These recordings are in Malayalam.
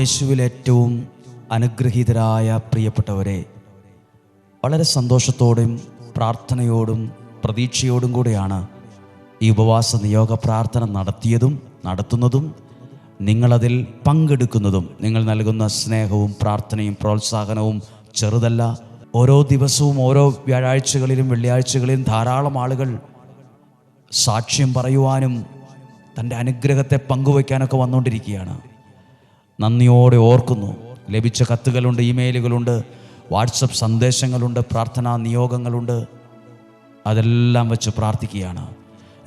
യേശുവിൽ ഏറ്റവും അനുഗ്രഹീതരായ പ്രിയപ്പെട്ടവരെ വളരെ സന്തോഷത്തോടും പ്രാർത്ഥനയോടും പ്രതീക്ഷയോടും കൂടെയാണ് ഈ ഉപവാസ നിയോഗ പ്രാർത്ഥന നടത്തിയതും നടത്തുന്നതും നിങ്ങളതിൽ പങ്കെടുക്കുന്നതും. നിങ്ങൾ നൽകുന്ന സ്നേഹവും പ്രാർത്ഥനയും പ്രോത്സാഹനവും ചെറുതല്ല. ഓരോ ദിവസവും ഓരോ വ്യാഴാഴ്ചകളിലും വെള്ളിയാഴ്ചകളിലും ധാരാളം ആളുകൾ സാക്ഷ്യം പറയുവാനും തന്റെ അനുഗ്രഹത്തെ പങ്കുവയ്ക്കാനൊക്കെ വന്നുകൊണ്ടിരിക്കുകയാണ്. നന്ദിയോടെ ഓർക്കുന്നു. ലഭിച്ച കത്തുകളുണ്ട് ഇമെയിലുകളുണ്ട് വാട്സപ്പ് സന്ദേശങ്ങളുണ്ട് പ്രാർത്ഥനാ നിയോഗങ്ങളുണ്ട്. അതെല്ലാം വെച്ച് പ്രാർത്ഥിക്കുകയാണ്.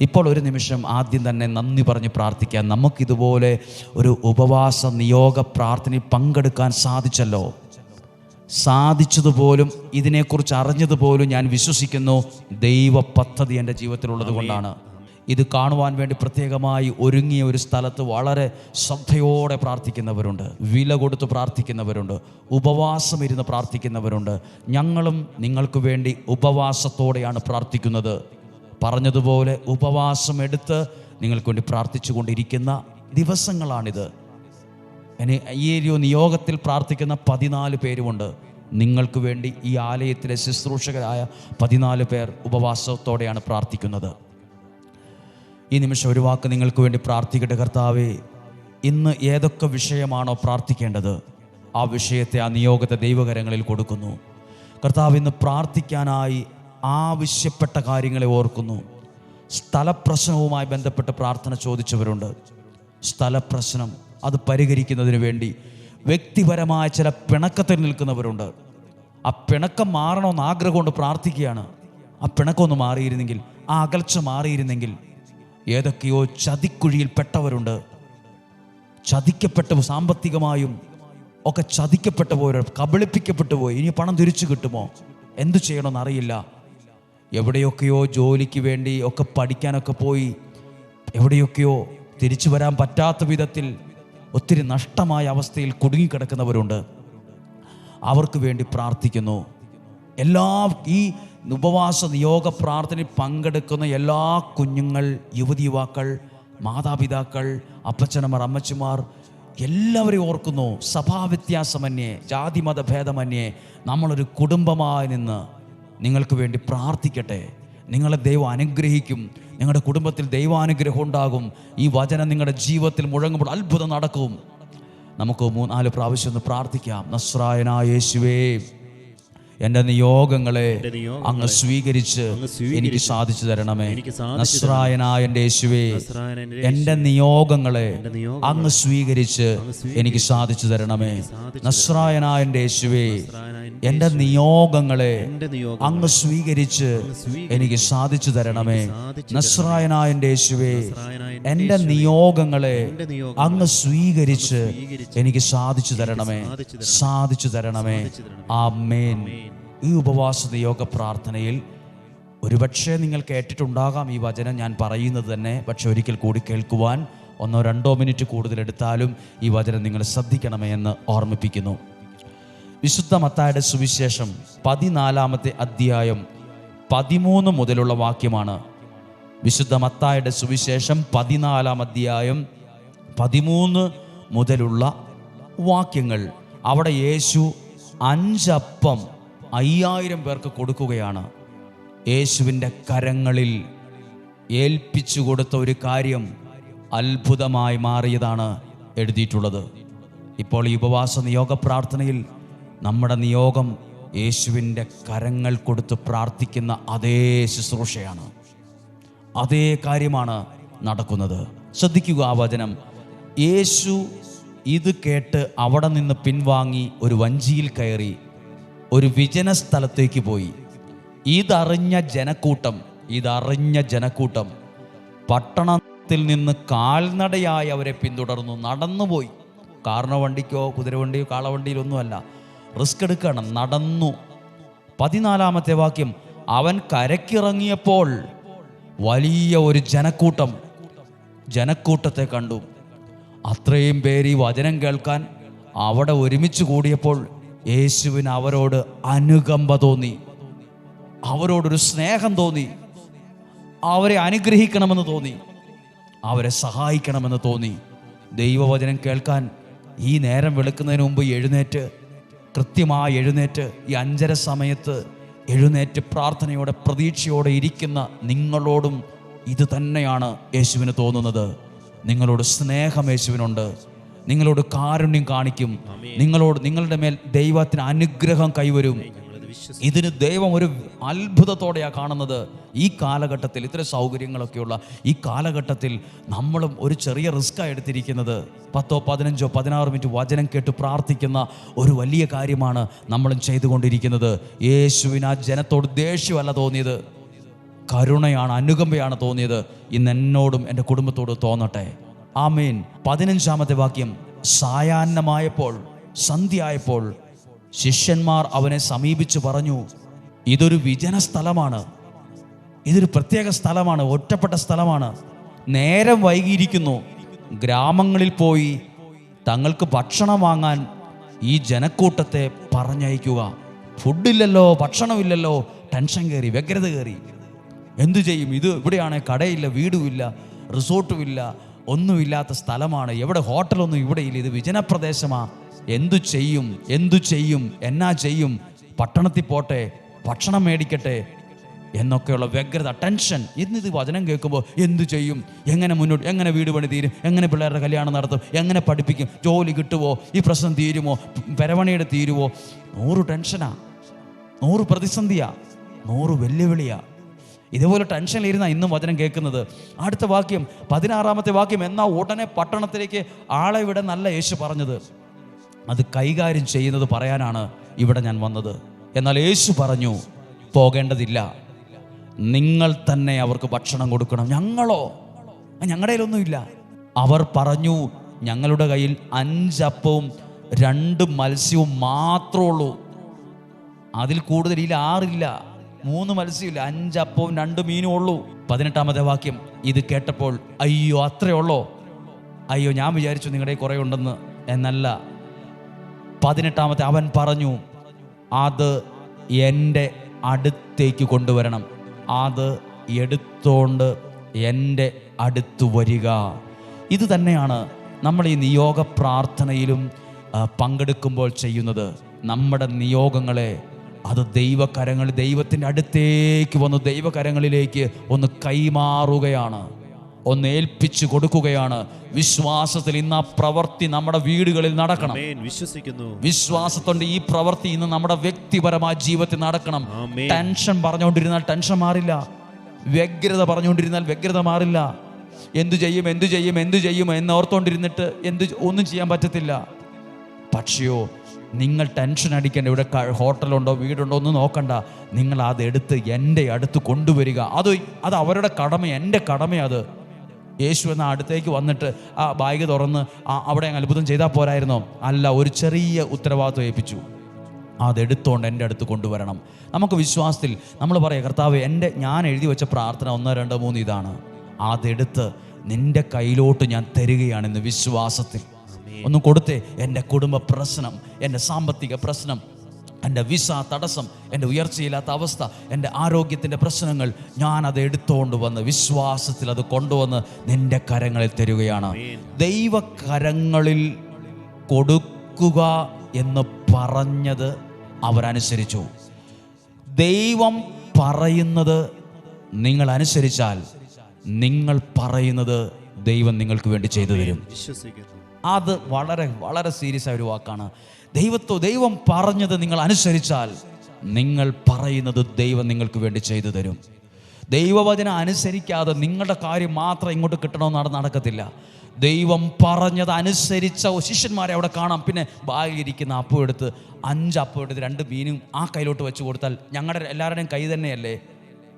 ഇപ്പോൾ ഒരു നിമിഷം ആദ്യം തന്നെ നന്ദി പറഞ്ഞ് പ്രാർത്ഥിക്കാം നമുക്കിതുപോലെ ഒരു ഉപവാസ നിയോഗ പ്രാർത്ഥനയിൽ പങ്കെടുക്കാൻ സാധിച്ചല്ലോ. സാധിച്ചതുപോലും ഇതിനെക്കുറിച്ച് അറിഞ്ഞതുപോലും ഞാൻ വിശ്വസിക്കുന്നു ദൈവ പദ്ധതി എന്റെ ജീവിതത്തിലുള്ളത് കൊണ്ടാണ്. ഇത് കാണുവാൻ വേണ്ടി പ്രത്യേകമായി ഒരുങ്ങിയ ഒരു സ്ഥലത്ത് വളരെ ശ്രദ്ധയോടെ പ്രാർത്ഥിക്കുന്നവരുണ്ട്. വില കൊടുത്ത് പ്രാർത്ഥിക്കുന്നവരുണ്ട്. ഉപവാസം ഇരുന്ന് പ്രാർത്ഥിക്കുന്നവരുണ്ട്. ഞങ്ങളും നിങ്ങൾക്ക് വേണ്ടി ഉപവാസത്തോടെയാണ് പ്രാർത്ഥിക്കുന്നത്. പറഞ്ഞതുപോലെ ഉപവാസം എടുത്ത് നിങ്ങൾക്ക് വേണ്ടി പ്രാർത്ഥിച്ചുകൊണ്ടിരിക്കുന്ന ദിവസങ്ങളാണിത്. ഇനി ഈ ഒരു നിയോഗത്തിൽ പ്രാർത്ഥിക്കുന്ന പതിനാല് പേരുമുണ്ട്. നിങ്ങൾക്ക് വേണ്ടി ഈ ആലയത്തിലെ ശുശ്രൂഷകരായ പതിനാല് പേർ ഉപവാസത്തോടെയാണ് പ്രാർത്ഥിക്കുന്നത്. ഈ നിമിഷം ഒരു വാക്ക് നിങ്ങൾക്ക് വേണ്ടി പ്രാർത്ഥിക്കട്ടെ കർത്താവേ. ഇന്ന് ഏതൊക്കെ വിഷയമാണോ പ്രാർത്ഥിക്കേണ്ടത് ആ വിഷയത്തെ ആ നിയോഗത്തെ ദൈവകരങ്ങളിൽ കൊടുക്കുന്നു. കർത്താവ് ഇന്ന് പ്രാർത്ഥിക്കാനായി ആവശ്യപ്പെട്ട കാര്യങ്ങളെ ഓർക്കുന്നു. സ്ഥലപ്രശ്നവുമായി ബന്ധപ്പെട്ട് പ്രാർത്ഥന ചോദിച്ചവരുണ്ട്. സ്ഥലപ്രശ്നം അത് പരിഹരിക്കുന്നതിന് വേണ്ടി വ്യക്തിപരമായ ചില പിണക്കത്തിൽ നിൽക്കുന്നവരുണ്ട്. ആ പിണക്കം മാറണമെന്ന് ആഗ്രഹം കൊണ്ട് പ്രാർത്ഥിക്കുകയാണ്. ആ പിണക്കം ഒന്ന് മാറിയിരുന്നെങ്കിൽ ആ അകൽച്ച മാറിയിരുന്നെങ്കിൽ ഏതൊക്കെയോ ചതിക്കുഴിയിൽ പെട്ടവരുണ്ട് ചതിക്കപ്പെട്ട സാമ്പത്തികമായും ഒക്കെ ചതിക്കപ്പെട്ടു പോയ കബളിപ്പിക്കപ്പെട്ടു പോയി ഇനി പണം തിരിച്ചു കിട്ടുമോ? എന്തു ചെയ്യണമെന്ന് അറിയില്ല. എവിടെയൊക്കെയോ ജോലിക്ക് വേണ്ടി ഒക്കെ പഠിക്കാനൊക്കെ പോയി. എവിടെയൊക്കെയോ തിരിച്ചു വരാൻ പറ്റാത്ത വിധത്തിൽ ഒത്തിരി നഷ്ടമായ അവസ്ഥയിൽ കുടുങ്ങിക്കിടക്കുന്നവരുണ്ട്. അവർക്ക് വേണ്ടി പ്രാർത്ഥിക്കുന്നു. എല്ലാ ഈ ഉപവാസ നിയോഗ പ്രാർത്ഥനയിൽ പങ്കെടുക്കുന്ന എല്ലാ കുഞ്ഞുങ്ങൾ യുവതി യുവാക്കൾ മാതാപിതാക്കൾ അപ്പച്ചനമാർ അമ്മച്ചുമാർ എല്ലാവരെയും ഓർക്കുന്നു. സഭാവ്യത്യാസമന്യേ ജാതിമത ഭേദമന്യേ നമ്മളൊരു കുടുംബമായി നിന്ന് നിങ്ങൾക്ക് വേണ്ടി പ്രാർത്ഥിക്കട്ടെ. നിങ്ങളെ ദൈവം അനുഗ്രഹിക്കും. നിങ്ങളുടെ കുടുംബത്തിൽ ദൈവാനുഗ്രഹം ഉണ്ടാകും. ഈ വചനം നിങ്ങളുടെ ജീവിതത്തിൽ മുഴങ്ങുമ്പോൾ അത്ഭുതം നടക്കും. നമുക്ക് മൂന്നാൽ പ്രാവശ്യം ഒന്ന് പ്രാർത്ഥിക്കാം. നസ്രായനായ യേശുവേ. എന്റെ നിയോഗങ്ങളെ അങ്ങ് സ്വീകരിച്ച് എനിക്ക് സാധിച്ചു തരണമേ. നസ്രായനായ എന്റെ യേശുവേ എന്റെ എന്റെ നിയോഗങ്ങളെ അങ്ങ് സ്വീകരിച്ച് എനിക്ക് സാധിച്ചു തരണമേ. നസ്രായനായ എന്റെ യേശുവേ എന്റെ നിയോഗങ്ങളെ അങ്ങ് സ്വീകരിച്ച് എനിക്ക് സാധിച്ചു തരണമേ. നസ്രായനായ യേശുവേ എന്റെ നിയോഗങ്ങളെ അങ്ങ് സ്വീകരിച്ച് എനിക്ക് സാധിച്ചു തരണമേ. സാധിച്ചു തരണമേ. ആ മേൻ ഈ ഉപവാസ നിയോഗ പ്രാർത്ഥനയിൽ ഒരുപക്ഷെ നിങ്ങൾ കേട്ടിട്ടുണ്ടാകാം ഈ വചനം ഞാൻ പറയുന്നത് തന്നെ പക്ഷെ ഒരിക്കൽ കൂടി കേൾക്കുവാൻ ഒന്നോ രണ്ടോ മിനിറ്റ് കൂടുതൽ എടുത്താലും ഈ വചനം നിങ്ങൾ ശ്രദ്ധിക്കണമേ എന്ന് ഓർമ്മിപ്പിക്കുന്നു. വിശുദ്ധ മത്തായുടെ സുവിശേഷം പതിനാലാമത്തെ അധ്യായം പതിമൂന്ന് മുതലുള്ള വാക്യമാണ്. വിശുദ്ധ മത്തായുടെ സുവിശേഷം പതിനാലാം അധ്യായം പതിമൂന്ന് മുതലുള്ള വാക്യങ്ങൾ. അവിടെ യേശു അഞ്ചപ്പം അയ്യായിരം പേർക്ക് കൊടുക്കുകയാണ്. യേശുവിന്റെ കരങ്ങളിൽ ഏൽപ്പിച്ചു കൊടുത്ത ഒരു കാര്യം അത്ഭുതമായി മാറിയതാണ് എഴുതിയിട്ടുള്ളത്. ഇപ്പോൾ ഈ ഉപവാസ നിയോഗ പ്രാർത്ഥനയിൽ നമ്മുടെ നിയോഗം യേശുവിന്റെ കരങ്ങൾ കൊടുത്ത് പ്രാർത്ഥിക്കുന്ന അതേ ശുശ്രൂഷയാണ്. അതേ കാര്യമാണ് നടക്കുന്നത്. ശ്രദ്ധിക്കുക ആ വചനം. യേശു ഇത് കേട്ട് അവിടെ നിന്ന് പിൻവാങ്ങി ഒരു വഞ്ചിയിൽ കയറി ഒരു വിജന സ്ഥലത്തേക്ക് പോയി. ഇതറിഞ്ഞ ജനക്കൂട്ടം ഇതറിഞ്ഞ ജനക്കൂട്ടം പട്ടണത്തിൽ നിന്ന് കാൽനടയായി അവരെ പിന്തുടർന്നു നടന്നുപോയി. കാർണവണ്ടിക്കോ കുതിരവണ്ടിയോ കാളവണ്ടിയിലൊന്നുമല്ല. റിസ്ക് എടുക്കണം. നടന്നു. പതിനാലാമത്തെ വാക്യം അവൻ കരക്കിറങ്ങിയപ്പോൾ വലിയ ഒരു ജനക്കൂട്ടം ജനക്കൂട്ടത്തെ കണ്ടു. അത്രയും പേര് ഈ വചനം കേൾക്കാൻ അവിടെ ഒരുമിച്ച് കൂടിയപ്പോൾ യേശുവിന് അവരോട് അനുകമ്പ തോന്നി. അവരോടൊരു സ്നേഹം തോന്നി. അവരെ അനുഗ്രഹിക്കണമെന്ന് തോന്നി. അവരെ സഹായിക്കണമെന്ന് തോന്നി. ദൈവവചനം കേൾക്കാൻ ഈ നേരം വെളുക്കുന്നതിന് മുമ്പ് എഴുന്നേറ്റ് കൃത്യമായി എഴുന്നേറ്റ് ഈ അഞ്ചര സമയത്ത് എഴുന്നേറ്റ് പ്രാർത്ഥനയോടെ പ്രതീക്ഷയോടെ ഇരിക്കുന്ന നിങ്ങളോടും ഇത് തന്നെയാണ് യേശുവിന് തോന്നുന്നത്. നിങ്ങളോട് സ്നേഹം യേശുവിനുണ്ട്. നിങ്ങളോട് കാരുണ്യം കാണിക്കും. നിങ്ങളോട് നിങ്ങളുടെ മേൽ ദൈവത്തിന് അനുഗ്രഹം കൈവരും. ഇതിന് ദൈവം ഒരു അത്ഭുതത്തോടെയാണ് കാണുന്നത് ഈ കാലഘട്ടത്തിൽ ഇത്ര സൗകര്യങ്ങളൊക്കെയുള്ള ഈ കാലഘട്ടത്തിൽ നമ്മളും ഒരു ചെറിയ റിസ്ക്കാണ് എടുത്തിരിക്കുന്നത്. പത്തോ പതിനഞ്ചോ പതിനാറ് മിനിറ്റ് വചനം കേട്ട് പ്രാർത്ഥിക്കുന്ന ഒരു വലിയ കാര്യമാണ് നമ്മളും ചെയ്തുകൊണ്ടിരിക്കുന്നത്. യേശുവിന് ആ ജനത്തോട് ദേഷ്യമല്ല തോന്നിയത്. കരുണയാണ് അനുകമ്പയാണ് തോന്നിയത്. ഇന്ന് എന്നോടും എന്റെ കുടുംബത്തോട് തോന്നട്ടെ. ആമീൻ. പതിനഞ്ചാമത്തെ വാക്യം. സായാഹ്നമായപ്പോൾ സന്ധ്യയായപ്പോൾ ശിഷ്യന്മാർ അവനെ സമീപിച്ചു പറഞ്ഞു ഇതൊരു വിജന സ്ഥലമാണ്. ഇതൊരു പ്രത്യേക സ്ഥലമാണ് ഒറ്റപ്പെട്ട സ്ഥലമാണ്. നേരം വൈകിയിരിക്കുന്നു. ഗ്രാമങ്ങളിൽ പോയി തങ്ങൾക്ക് ഭക്ഷണം വാങ്ങാൻ ഈ ജനക്കൂട്ടത്തെ പറഞ്ഞയക്കുക. ഫുഡില്ലല്ലോ ഭക്ഷണമില്ലല്ലോ ടെൻഷൻ കയറി വ്യഗ്രത കയറി. എന്തു ചെയ്യും? ഇത് ഇവിടെയാണ് കടയില്ല വീടുമില്ല റിസോർട്ടുമില്ല ഒന്നുമില്ലാത്ത സ്ഥലമാണ്. എവിടെ? ഹോട്ടലൊന്നും ഇവിടെയില്ല. ഇത് വിജനപ്രദേശമാ. എന്തു ചെയ്യും എന്തു ചെയ്യും എന്നാ ചെയ്യും? പട്ടണത്തിൽ പോട്ടെ ഭക്ഷണം മേടിക്കട്ടെ എന്നൊക്കെയുള്ള വ്യഗ്രത ടെൻഷൻ ഇന്നിത് വചനം കേൾക്കുമ്പോൾ എന്തു ചെയ്യും? എങ്ങനെ മുന്നോട്ട് എങ്ങനെ വീട് പണി തീരും? എങ്ങനെ പിള്ളേരുടെ കല്യാണം നടത്തും? എങ്ങനെ പഠിപ്പിക്കും? ജോലി കിട്ടുമോ ഈ പ്രശ്നം തീരുമോ? പെരവണിയുടെ തീരുമോ നൂറ് ടെൻഷനാ നൂറ് പ്രതിസന്ധിയാ. നൂറ് വെല്ലുവിളിയാ. ഇതുപോലെ ടെൻഷനിലിരുന്ന ഇന്നും വചനം കേൾക്കുന്നത്. അടുത്ത വാക്യം പതിനാറാമത്തെ വാക്യം എന്നാൽ ഉടനെ പട്ടണത്തിലേക്ക് ആളെ വിടെ നല്ല യേശു പറഞ്ഞത്. അത് കൈകാര്യം ചെയ്യുന്നത് പറയാനാണ് ഇവിടെ ഞാൻ വന്നത്. എന്നാൽ യേശു പറഞ്ഞു പോകേണ്ടതില്ല. നിങ്ങൾ തന്നെ അവർക്ക് ഭക്ഷണം കൊടുക്കണം. ഞങ്ങളോ? ഞങ്ങളുടെ കയ്യിലൊന്നുമില്ല. അവർ പറഞ്ഞു ഞങ്ങളുടെ കയ്യിൽ അഞ്ചപ്പവും രണ്ട് മത്സ്യവും മാത്രമേ ഉള്ളൂ. അതിൽ കൂടുതൽ ഇതിൽ ആറില്ല. മൂന്ന് മത്സ്യമില്ല. അഞ്ചപ്പവും രണ്ട് മീനും ഉള്ളൂ. പതിനെട്ടാമത്തെ വാക്യം. ഇത് കേട്ടപ്പോൾ അയ്യോ അത്രേ ഉള്ളോ? അയ്യോ ഞാൻ വിചാരിച്ചു നിങ്ങളുടെ കുറേ ഉണ്ടെന്ന്. എന്നല്ല. പതിനെട്ടാമത്തെ അവൻ പറഞ്ഞു അത് എന്റെ അടുത്തേക്ക് കൊണ്ടുവരണം. അത് എടുത്തോണ്ട് എന്റെ അടുത്ത് വരിക. ഇത് തന്നെയാണ് നമ്മൾ ഈ നിയോഗ പ്രാർത്ഥനയിലും പങ്കെടുക്കുമ്പോൾ ചെയ്യുന്നത്. നമ്മുടെ നിയോഗങ്ങളെ അത് ദൈവകരങ്ങൾ ദൈവത്തിന്റെ അടുത്തേക്ക് വന്ന് ദൈവകരങ്ങളിലേക്ക് ഒന്ന് കൈമാറുകയാണ്. ഒന്ന് ഏൽപ്പിച്ചു കൊടുക്കുകയാണ്. വിശ്വാസത്തിൽ ഇന്ന് ആ പ്രവൃത്തി നമ്മുടെ വീടുകളിൽ നടക്കണം. വിശ്വസിക്കുന്നു. വിശ്വാസത്തോണ്ട് ഈ പ്രവൃത്തി ഇന്ന് നമ്മുടെ വ്യക്തിപരമായ ജീവിതത്തിൽ നടക്കണം. ടെൻഷൻ പറഞ്ഞുകൊണ്ടിരുന്നാൽ ടെൻഷൻ മാറില്ല. വ്യഗ്രത പറഞ്ഞുകൊണ്ടിരുന്നാൽ വ്യഗ്രത മാറില്ല. എന്തു ചെയ്യും എന്തു ചെയ്യും എന്തു ചെയ്യും എന്ന് ഓർത്തുകൊണ്ടിരുന്നിട്ട് എന്ത് ഒന്നും ചെയ്യാൻ പറ്റത്തില്ല. പക്ഷെയോ നിങ്ങൾ ടെൻഷൻ അടിക്കേണ്ട ഇവിടെ ഹോട്ടലുണ്ടോ വീടുണ്ടോ ഒന്നും നോക്കണ്ട. നിങ്ങൾ അതെടുത്ത് എന്റെ അടുത്ത് കൊണ്ടുവരിക. അത് അത് അവരുടെ കടമ എന്റെ കടമയത് യേശു എന്ന അടുത്തേക്ക് വന്നിട്ട് ആ ബാഗ് തുറന്ന് ആ അവിടെ അങ്ങ് അത്ഭുതം ചെയ്താൽ പോരായിരുന്നോ? അല്ല ഒരു ചെറിയ ഉത്തരവാദിത്വം ഏൽപ്പിച്ചു. അതെടുത്തോണ്ട് എന്റെ അടുത്ത് കൊണ്ടുവരണം. നമുക്ക് വിശ്വാസത്തിൽ നമ്മൾ പറയാം കർത്താവ് എന്റെ ഞാൻ എഴുതി വെച്ച പ്രാർത്ഥന ഒന്ന് രണ്ട് മൂന്ന് ഇതാണ്. അതെടുത്ത് നിന്റെ കയ്യിലോട്ട് ഞാൻ തരികയാണ് ഇന്ന് വിശ്വാസത്തിൽ ഒന്ന് കൊടുത്തേ എന്റെ കുടുംബ പ്രശ്നം എന്റെ സാമ്പത്തിക പ്രശ്നം എന്റെ വിസ തടസ്സം എന്റെ ഉയർച്ചയില്ലാത്ത അവസ്ഥ എന്റെ ആരോഗ്യത്തിന്റെ പ്രശ്നങ്ങൾ ഞാൻ അത് എടുത്തുകൊണ്ട് വന്ന് വിശ്വാസത്തിൽ അത് കൊണ്ടുവന്ന് നിന്റെ കരങ്ങളിൽ തരികയാണ്. ദൈവകരങ്ങളിൽ കൊടുക്കുക എന്ന് പറഞ്ഞത് അവരനുസരിച്ചു. ദൈവം പറയുന്നത് നിങ്ങൾ അനുസരിച്ചാൽ നിങ്ങൾ പറയുന്നത് ദൈവം നിങ്ങൾക്ക് വേണ്ടി ചെയ്തു തരും. അത് വളരെ വളരെ സീരിയസ് ആയ ഒരു വാക്കാണ്. ദൈവത്തോ ദൈവം പറഞ്ഞത് നിങ്ങൾ അനുസരിച്ചാൽ നിങ്ങൾ പറയുന്നത് ദൈവം നിങ്ങൾക്ക് വേണ്ടി ചെയ്തു തരും. ദൈവവചനം അനുസരിക്കാതെ നിങ്ങളുടെ കാര്യം മാത്രം ഇങ്ങോട്ട് കിട്ടണമെന്നാണ് നടക്കത്തില്ല. ദൈവം പറഞ്ഞത് അനുസരിച്ച ശിഷ്യന്മാരെ അവിടെ കാണാം. പിന്നെ ബാഗിലിരിക്കുന്ന അപ്പം എടുത്ത് അഞ്ച് അപ്പം എടുത്ത് രണ്ട് മീനും ആ കയ്യിലോട്ട് വെച്ച് കൊടുത്താൽ ഞങ്ങളുടെ എല്ലാവരുടെയും കൈ തന്നെയല്ലേ?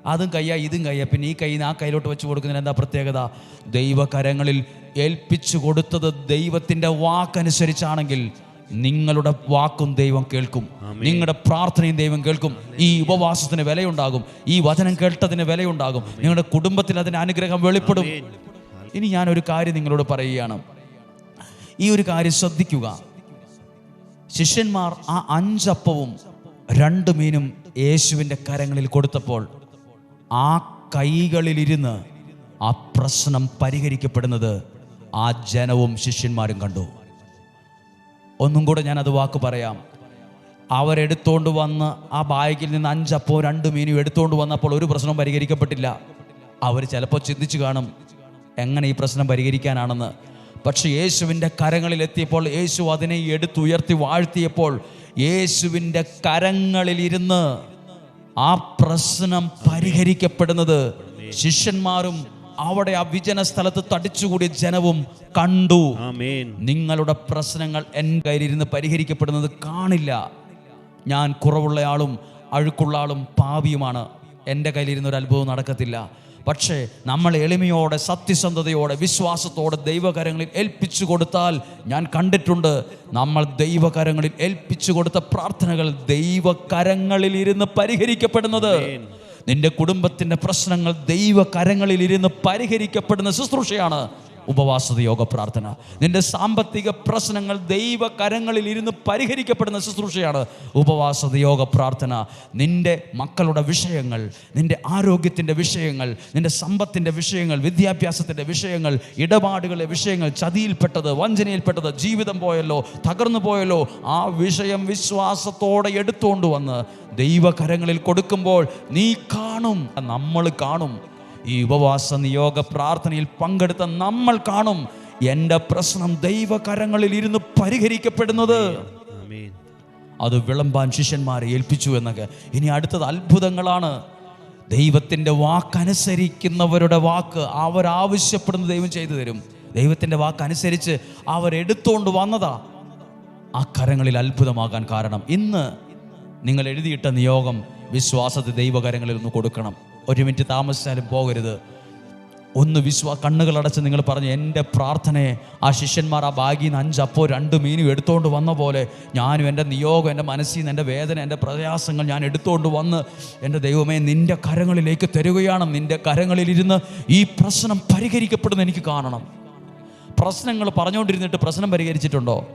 അതും കയ്യാ ഇതും കയ്യാ. പിന്നെ ഈ കൈ ആ കയ്യിലോട്ട് വെച്ച് കൊടുക്കുന്നതിന് എന്താ പ്രത്യേകത? ദൈവകരങ്ങളിൽ ഏൽപ്പിച്ചു കൊടുത്തത് ദൈവത്തിന്റെ വാക്കനുസരിച്ചാണെങ്കിൽ നിങ്ങളുടെ വാക്കും ദൈവം കേൾക്കും. നിങ്ങളുടെ പ്രാർത്ഥനയും ദൈവം കേൾക്കും. ഈ ഉപവാസത്തിന് വിലയുണ്ടാകും. ഈ വചനം കേട്ടതിന് വിലയുണ്ടാകും. നിങ്ങളുടെ കുടുംബത്തിൽ അതിന് അനുഗ്രഹം വെളിപ്പെടും. ഇനി ഞാൻ ഒരു കാര്യം നിങ്ങളോട് പറയുകയാണ്. ഈ ഒരു കാര്യം ശ്രദ്ധിക്കുക. ശിഷ്യന്മാർ ആ അഞ്ചപ്പവും രണ്ട് മീനും യേശുവിന്റെ കരങ്ങളിൽ കൊടുത്തപ്പോൾ ആ കൈകളിലിരുന്ന് ആ പ്രശ്നം പരിഹരിക്കപ്പെടുന്നത് ആ ജനവും ശിഷ്യന്മാരും കണ്ടു. ഒന്നും കൂടെ ഞാൻ അത് വാക്ക് പറയാം. അവരെടുത്തോണ്ട് വന്ന് ആ ബാഗിൽ നിന്ന് അഞ്ചപ്പോ രണ്ട് മീനും എടുത്തുകൊണ്ട് വന്നപ്പോൾ ഒരു പ്രശ്നവും പരിഹരിക്കപ്പെട്ടില്ല. അവർ ചിലപ്പോൾ ചിന്തിച്ചു കാണും എങ്ങനെ ഈ പ്രശ്നം പരിഹരിക്കാനാണെന്ന്. പക്ഷെ യേശുവിന്റെ കരങ്ങളിൽ എത്തിയപ്പോൾ യേശു അതിനെ എടുത്തുയർത്തി വാഴ്ത്തിയപ്പോൾ യേശുവിന്റെ കരങ്ങളിലിരുന്ന് ആ പ്രശ്നം പരിഹരിക്കപ്പെടുന്നത് ശിഷ്യന്മാരും അവിടെ ആ വിജന സ്ഥലത്ത് തടിച്ചുകൂടിയ ജനവും കണ്ടു. നിങ്ങളുടെ പ്രശ്നങ്ങൾ എന്റെ കയ്യിലിരുന്ന് പരിഹരിക്കപ്പെടുന്നത് കാണില്ല. ഞാൻ കുറവുള്ള ആളും അഴുക്കുള്ള ആളും പാവിയുമാണ്. എന്റെ കയ്യിലിരുന്ന് ഒരു അത്ഭുതം നടക്കത്തില്ല. പക്ഷേ നമ്മൾ എളിമയോടെ സത്യസന്ധതയോടെ വിശ്വാസത്തോടെ ദൈവകരങ്ങളിൽ ഏൽപ്പിച്ചു കൊടുത്താൽ ഞാൻ കണ്ടിട്ടുണ്ട്. നമ്മൾ ദൈവകരങ്ങളിൽ ഏൽപ്പിച്ചു കൊടുത്ത പ്രാർത്ഥനകൾ ദൈവകരങ്ങളിൽ ഇരുന്ന് പരിഹരിക്കപ്പെടുന്നത് നിന്റെ കുടുംബത്തിന്റെ പ്രശ്നങ്ങൾ ദൈവകരങ്ങളിൽ ഇരുന്ന് പരിഹരിക്കപ്പെടുന്ന ശുശ്രൂഷയാണ്. ഉപവാസത യോഗ പ്രാർത്ഥന. നിന്റെ സാമ്പത്തിക പ്രശ്നങ്ങൾ ദൈവ കരങ്ങളിൽ ഇരുന്ന് പരിഹരിക്കപ്പെടുന്ന ശുശ്രൂഷയാണ് ഉപവാസത യോഗ പ്രാർത്ഥന. നിന്റെ മക്കളുടെ വിഷയങ്ങൾ നിന്റെ ആരോഗ്യത്തിന്റെ വിഷയങ്ങൾ നിന്റെ സമ്പത്തിന്റെ വിഷയങ്ങൾ വിദ്യാഭ്യാസത്തിന്റെ വിഷയങ്ങൾ ഇടപാടുകളെ വിഷയങ്ങൾ ചതിയിൽപ്പെട്ടത് വഞ്ചനയിൽപ്പെട്ടത് ജീവിതം പോയല്ലോ തകർന്നു പോയല്ലോ ആ വിഷയം വിശ്വാസത്തോടെ എടുത്തുകൊണ്ട് വന്ന് ദൈവകരങ്ങളിൽ കൊടുക്കുമ്പോൾ നീ കാണും നമ്മൾ കാണും. ഈ ഉപവാസ നിയോഗ പ്രാർത്ഥനയിൽ പങ്കെടുത്ത നമ്മൾ കാണും എന്റെ പ്രശ്നം ദൈവകരങ്ങളിൽ ഇരുന്ന് പരിഹരിക്കപ്പെടുന്നത്. അത് വിളമ്പാൻ ശിഷ്യന്മാരെ ഏൽപ്പിച്ചു എന്നൊക്കെ. ഇനി അടുത്തത് അത്ഭുതങ്ങളാണ്. ദൈവത്തിന്റെ വാക്കനുസരിക്കുന്നവരുടെ വാക്ക് അവരാവശ്യപ്പെടുന്ന ദൈവം ചെയ്തു തരും. ദൈവത്തിന്റെ വാക്കനുസരിച്ച് അവരെടുത്തുകൊണ്ട് വന്നതാ. ആ കരങ്ങളിൽ അത്ഭുതമാകാൻ കാരണം ഇന്ന് നിങ്ങൾ എഴുതിയിട്ട നിയോഗം വിശ്വാസത്തെ ദൈവകരങ്ങളിൽ ഒന്ന് കൊടുക്കണം. ഒരു മിനിറ്റ് താമസിച്ചാലും പോകരുത്. ഒന്ന് വിശ്വാ കണ്ണുകളടച്ച് നിങ്ങൾ പറഞ്ഞു എന്റെ പ്രാർത്ഥനയെ ആ ശിഷ്യന്മാർ ആ ബാഗിൽ നിന്ന് അഞ്ചപ്പോ രണ്ട് മീനും എടുത്തുകൊണ്ട് വന്ന പോലെ ഞാനും എന്റെ നിയോഗം എന്റെ മനസ്സിൽ നിന്ന് എന്റെ വേദന എന്റെ പ്രയാസങ്ങൾ ഞാൻ എടുത്തുകൊണ്ട് വന്ന് എന്റെ ദൈവമേ നിന്റെ കരങ്ങളിലേക്ക് തരുകയാണ്. നിന്റെ കരങ്ങളിലിരുന്ന് ഈ പ്രശ്നം പരിഹരിക്കപ്പെടുന്ന എനിക്ക് കാണണം. പ്രശ്നങ്ങൾ പറഞ്ഞുകൊണ്ടിരുന്നിട്ട് പ്രശ്നം പരിഹരിച്ചിട്ടുണ്ടോ?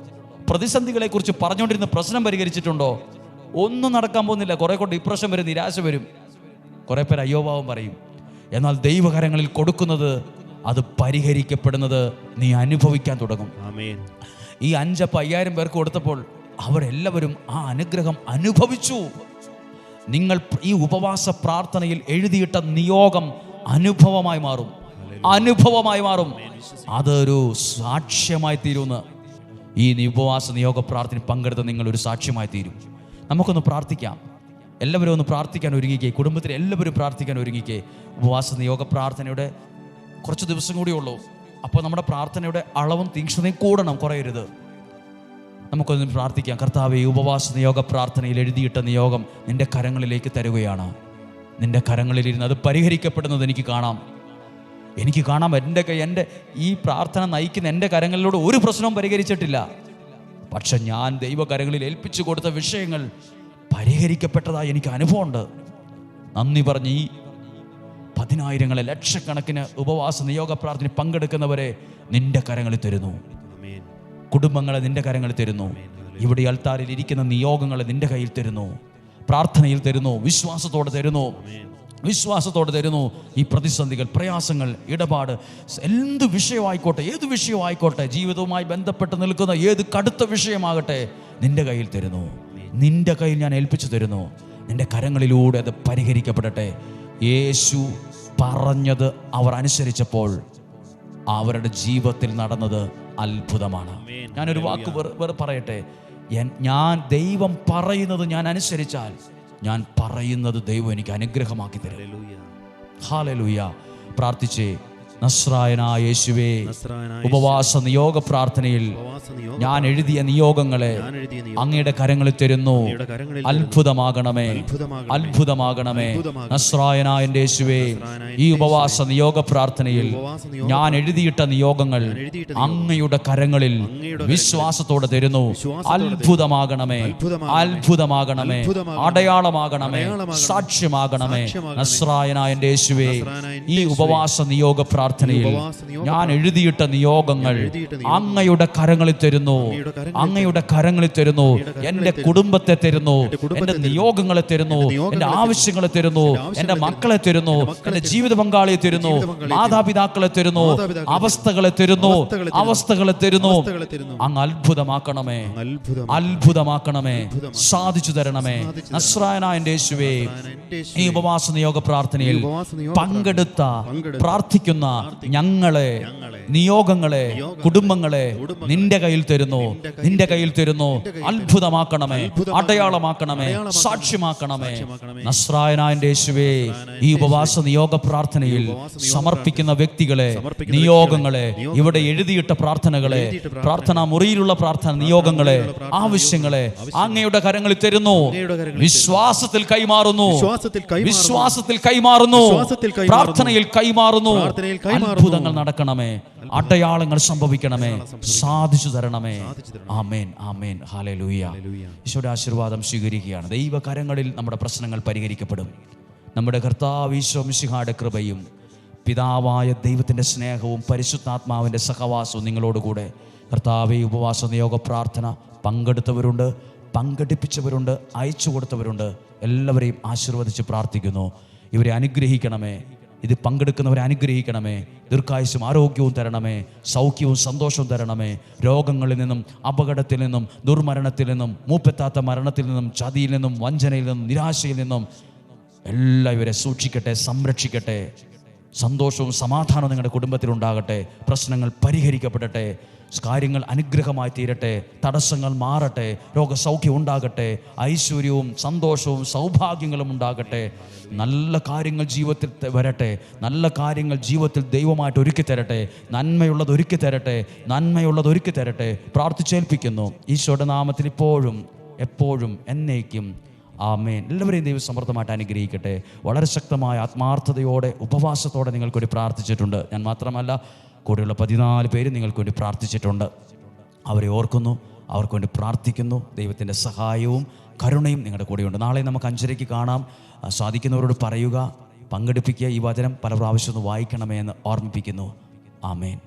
പ്രതിസന്ധികളെക്കുറിച്ച് പറഞ്ഞുകൊണ്ടിരുന്ന പ്രശ്നം പരിഹരിച്ചിട്ടുണ്ടോ? ഒന്നും നടക്കാൻ പോകുന്നില്ല. കുറേ കൊണ്ട് ഡിപ്രഷൻ വരും നിരാശ വരും. കുറെ പേര് അയ്യോഭാവം പറയും. എന്നാൽ ദൈവകരങ്ങളിൽ കൊടുക്കുന്നത് അത് പരിഹരിക്കപ്പെടുന്നത് നീ അനുഭവിക്കാൻ തുടങ്ങും. ഈ അഞ്ചപ്പം അയ്യായിരം പേർക്ക് കൊടുത്തപ്പോൾ അവരെല്ലാവരും ആ അനുഗ്രഹം അനുഭവിച്ചു. നിങ്ങൾ ഈ ഉപവാസ പ്രാർത്ഥനയിൽ എഴുതിയിട്ട നിയോഗം അനുഭവമായി മാറും. അനുഭവമായി മാറും. അതൊരു സാക്ഷ്യമായി തീരുമെന്ന് ഈ ഉപവാസ നിയോഗ പ്രാർത്ഥന പങ്കെടുത്ത നിങ്ങൾ ഒരു സാക്ഷ്യമായി തീരും. നമുക്കൊന്ന് പ്രാർത്ഥിക്കാം. എല്ലാവരും ഒന്ന് പ്രാർത്ഥിക്കാൻ ഒരുങ്ങിക്കേ. കുടുംബത്തിൽ എല്ലാവരും പ്രാർത്ഥിക്കാൻ ഒരുങ്ങിക്കേ. ഉപവാസ നിയോഗ പ്രാർത്ഥനയുടെ കുറച്ച് ദിവസം കൂടി ഉള്ളൂ. അപ്പോൾ നമ്മുടെ പ്രാർത്ഥനയുടെ അളവും തീക്ഷ്ണതയും കൂടണം കുറയരുത്. നമുക്കൊന്ന് പ്രാർത്ഥിക്കാം. കർത്താവ് ഈ ഉപവാസ നിയോഗ പ്രാർത്ഥനയിൽ എഴുതിയിട്ട നിയോഗം നിന്റെ കരങ്ങളിലേക്ക് തരുകയാണ്. നിന്റെ കരങ്ങളിലിരുന്ന് അത് പരിഹരിക്കപ്പെടുന്നത് എനിക്ക് കാണാം. എനിക്ക് കാണാം. എന്റെ എന്റെ ഈ പ്രാർത്ഥന നയിക്കുന്ന എന്റെ കരങ്ങളിലൂടെ ഒരു പ്രശ്നവും പരിഹരിച്ചിട്ടില്ല. പക്ഷെ ഞാൻ ദൈവകരങ്ങളിൽ ഏൽപ്പിച്ചു കൊടുത്ത വിഷയങ്ങൾ പരിഹരിക്കപ്പെട്ടതായി എനിക്ക് അനുഭവമുണ്ട്. നന്ദി പറഞ്ഞ് ഈ പതിനായിരങ്ങളെ ലക്ഷക്കണക്കിന് ഉപവാസ നിയോഗ പ്രാർത്ഥന പങ്കെടുക്കുന്നവരെ നിന്റെ കരങ്ങളിൽ തരുന്നു. കുടുംബങ്ങളെ നിന്റെ കരങ്ങളിൽ തരുന്നു. ഇവിടെ അൽത്താരിൽ ഇരിക്കുന്ന നിയോഗങ്ങളെ നിന്റെ കയ്യിൽ തരുന്നു. പ്രാർത്ഥനയിൽ തരുന്നു. വിശ്വാസത്തോടെ തരുന്നു. വിശ്വാസത്തോടെ തരുന്നു. ഈ പ്രതിസന്ധികൾ പ്രയാസങ്ങൾ ഇടപാട് എന്ത് വിഷയമായിക്കോട്ടെ ഏത് വിഷയമായിക്കോട്ടെ ജീവിതവുമായി ബന്ധപ്പെട്ട് നിൽക്കുന്ന ഏത് കടുത്ത വിഷയമാകട്ടെ നിന്റെ കയ്യിൽ തരുന്നു. നിന്റെ കയ്യിൽ ഞാൻ ഏൽപ്പിച്ചു തരുന്നു. നിന്റെ കരങ്ങളിലൂടെ അത് പരിഹരിക്കപ്പെടട്ടെ. യേശു പറഞ്ഞത് അവർ അനുസരിച്ചപ്പോൾ അവരുടെ ജീവിതത്തിൽ നടന്നത് അത്ഭുതമാണ്. ഞാനൊരു വാക്ക് വെറു- പറയട്ടെ. ഞാൻ ദൈവം പറയുന്നത് ഞാൻ അനുസരിച്ചാൽ ഞാൻ പറയുന്നത് ദൈവം എനിക്ക് അനുഗ്രഹമാക്കി തരും. ഹാലലൂയ പ്രാർത്ഥിച്ചേ നസ്രായനായ യേശുവേ ഉപവാസ നിയോഗ പ്രാർത്ഥനയിൽ ഞാൻ എഴുതിയ നിയോഗങ്ങളെ അങ്ങയുടെ കരങ്ങളിൽ തരുന്നു അത്ഭുതമാകണമേ അത്ഭുതമാകണമേ. നസ്രായനായ യേശുവേ ഈ ഉപവാസ നിയോഗ പ്രാർത്ഥനയിൽ ഞാൻ എഴുതിയിട്ട നിയോഗങ്ങൾ അങ്ങയുടെ കരങ്ങളിൽ വിശ്വാസത്തോടെ തരുന്നു അത്ഭുതമാകണമേ അത്ഭുതമാകണമേ. അടയാളമാകണമേ. സാക്ഷ്യമാകണമേ നസ്രായനായന്റെ നസ്രായനായ യേശുവേ ഈ ഉപവാസ നിയോഗ പ്രാർത്ഥന പ്രാർത്ഥനയിൽ ഞാൻ എഴുതിയിട്ട നിയോഗങ്ങൾ അങ്ങയുടെ കരങ്ങളിൽ തരുന്നു. അങ്ങയുടെ കരങ്ങളിൽ തരുന്നു. എന്റെ കുടുംബത്തെ തരുന്നു. എന്റെ നിയോഗങ്ങളെ തരുന്നു. എന്റെ ആവശ്യങ്ങളെ തരുന്നു. എന്റെ മക്കളെ തരുന്നു. എന്റെ ജീവിത പങ്കാളിയെ തരുന്നു. മാതാപിതാക്കളെ തരുന്നു. അവസ്ഥകളെ തരുന്നു. അവസ്ഥകളെ തരുന്നു. അങ്ങ് അത്ഭുതമാക്കണമേ. അത്ഭുതം അത്ഭുതമാക്കണമേ. സാധിച്ചു തരണമേ. നസ്രായനായ എന്റെ യേശുവേ. ഈ ഉപവാസ നിയോഗ പ്രാർത്ഥനയിൽ പങ്കെടുത്ത. പ്രാർത്ഥിക്കുന്ന ഞങ്ങളെ നിയോഗങ്ങളെ കുടുംബങ്ങളെ നിന്റെ കയ്യിൽ തരുന്നു. നിന്റെ കയ്യിൽ തരുന്നു. അത്ഭുതമാക്കണമേ അടയാളമാക്കണമേ സാക്ഷ്യമാക്കണമേ. നസ്രായനായന്റെ യേശുവേ ഈ ഉപവാസ നിയോഗ പ്രാർത്ഥനയിൽ സമർപ്പിക്കുന്ന വ്യക്തികളെ നിയോഗങ്ങളെ ഇവിടെ എഴുതിയിട്ട പ്രാർത്ഥനകളെ പ്രാർത്ഥനാ മുറിയിലുള്ള പ്രാർത്ഥന നിയോഗങ്ങളെ ആവശ്യങ്ങളെ അങ്ങയുടെ കരങ്ങളിൽ തരുന്നു. വിശ്വാസത്തിൽ കൈമാറുന്നു. വിശ്വാസത്തിൽ കൈമാറുന്നു. പ്രാർത്ഥനയിൽ കൈമാറുന്നു. അത്ഭുതങ്ങൾ നടക്കണമേ. അടയാളങ്ങൾ സംഭവിക്കണമേ. സാധിച്ചു തരണമേ. ആമേൻ ആമേൻ. ഹാലലൂയ ഈശോയുടെ ആശീർവാദം സ്വീകരിക്കുകയാണ്. ദൈവകരങ്ങളിൽ നമ്മുടെ പ്രശ്നങ്ങൾ പരിഹരിക്കപ്പെടും. നമ്മുടെ കർത്താവ് ഈശോ മിശിഹായുടെ കൃപയും പിതാവായ ദൈവത്തിന്റെ സ്നേഹവും പരിശുദ്ധാത്മാവിന്റെ സഹവാസവും നിങ്ങളോടുകൂടെ. കർത്താവ് ഉപവാസ നിയോഗ പ്രാർത്ഥന പങ്കെടുത്തവരുണ്ട് പങ്കെടുപ്പിച്ചവരുണ്ട് അയച്ചു കൊടുത്തവരുണ്ട് എല്ലാവരെയും ആശീർവദിച്ച് പ്രാർത്ഥിക്കുന്നു. ഇവരെ അനുഗ്രഹിക്കണമേ. ഇത് പങ്കെടുക്കുന്നവരെ അനുഗ്രഹിക്കണമേ. ദീർഘായുസും ആരോഗ്യവും തരണമേ. സൗഖ്യവും സന്തോഷവും തരണമേ. രോഗങ്ങളിൽ നിന്നും അപകടത്തിൽ നിന്നും ദുർമരണത്തിൽ നിന്നും മൂപ്പെത്താത്ത മരണത്തിൽ നിന്നും ചതിയിൽ നിന്നും വഞ്ചനയിൽ നിന്നും നിരാശയിൽ നിന്നും എല്ലാം ഇവരെ സൂക്ഷിക്കട്ടെ സംരക്ഷിക്കട്ടെ. സന്തോഷവും സമാധാനവും നിങ്ങളുടെ കുടുംബത്തിലുണ്ടാകട്ടെ. പ്രശ്നങ്ങൾ പരിഹരിക്കപ്പെടട്ടെ. കാര്യങ്ങൾ അനുഗ്രഹമായി തീരട്ടെ തടസ്സങ്ങൾ മാറട്ടെ രോഗസൗഖ്യം ഉണ്ടാകട്ടെ ഐശ്വര്യവും സന്തോഷവും സൗഭാഗ്യങ്ങളും ഉണ്ടാകട്ടെ. നല്ല കാര്യങ്ങൾ ജീവിതത്തിൽ വരട്ടെ നല്ല കാര്യങ്ങൾ ജീവിതത്തിൽ ദൈവമായിട്ട് ഒരുക്കി തരട്ടെ നന്മയുള്ളത് ഒരുക്കി തരട്ടെ നന്മയുള്ളത് ഒരുക്കി തരട്ടെ. പ്രാർത്ഥിച്ചേൽപ്പിക്കുന്നു. ഈശോയുടെ നാമത്തിൽ ഇപ്പോഴും എപ്പോഴും എന്നേക്കും. ആമേൻ. എല്ലാവരെയും ദൈവം സമൃദ്ധമായിട്ട് അനുഗ്രഹിക്കട്ടെ. വളരെ ശക്തമായ ആത്മാർത്ഥതയോടെ ഉപവാസത്തോടെ നിങ്ങൾക്കൊരു പ്രാർത്ഥിച്ചിട്ടുണ്ട്. ഞാൻ മാത്രമല്ല കൂടെയുള്ള പതിനാല് പേര് നിങ്ങൾക്ക് വേണ്ടി പ്രാർത്ഥിച്ചിട്ടുണ്ട്. അവരെ ഓർക്കുന്നു അവർക്ക് വേണ്ടി പ്രാർത്ഥിക്കുന്നു. ദൈവത്തിന്റെ സഹായവും കരുണയും നിങ്ങളുടെ കൂടെയുണ്ട്. നാളെ നമുക്ക് അഞ്ചരയ്ക്ക് കാണാം. സാധിക്കുന്നവരോട് പറയുക പങ്കെടുപ്പിക്കുക ഈ വചനം പല പ്രാവശ്യം ഒന്ന് വായിക്കണമേ എന്ന് ഓർമ്മിപ്പിക്കുന്നു. ആമേൻ.